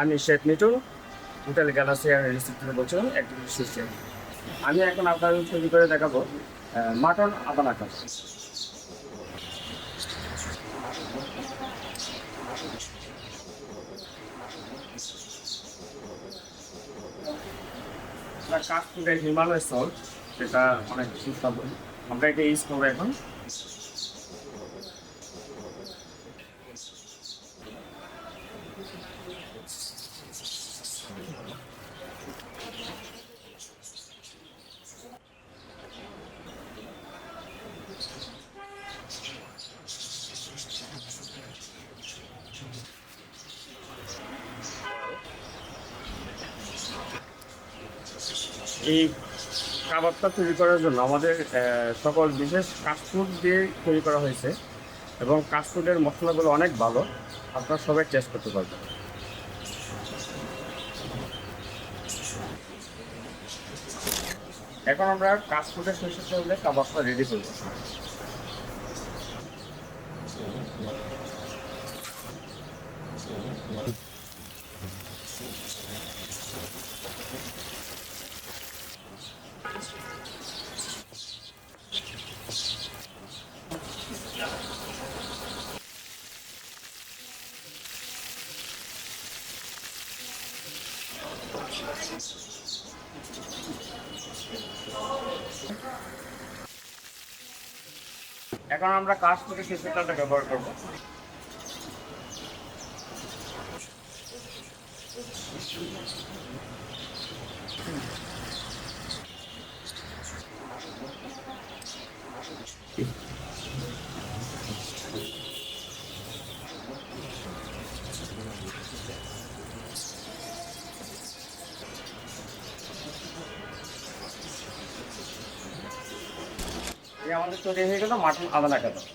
আমি Sheikh Mitul hotel Galaxy আর reception থেকে বলছিলাম একজন শিষ্য আমি এখন আপনাদের তৈরি করে দেখাবো মাটন আদানা কাপ কাশ্মীরের হিমালয় সল্ট সেটা অনেক সুস্বাদু। আমরা এটা ইউজ করব এখন। এই কাবাবটা তৈরি করার জন্য আমাদের সকল বিশেষ কাস্টফুড দিয়ে তৈরি করা হয়েছে এবং কাস্টফুডের মশলাগুলো অনেক ভালো। আপনারা সবাই টেস্ট করতে পারবেন। এখন আমরা কাস্টফুডের সরিষার তেলে কাবাবটা রেডি করব এখন আমরা কাস্টফুডের সরিষার তেলটা ব্যবহার করব। আমাদের তৈরি হয়ে গেল মাটন আদানা কাবাব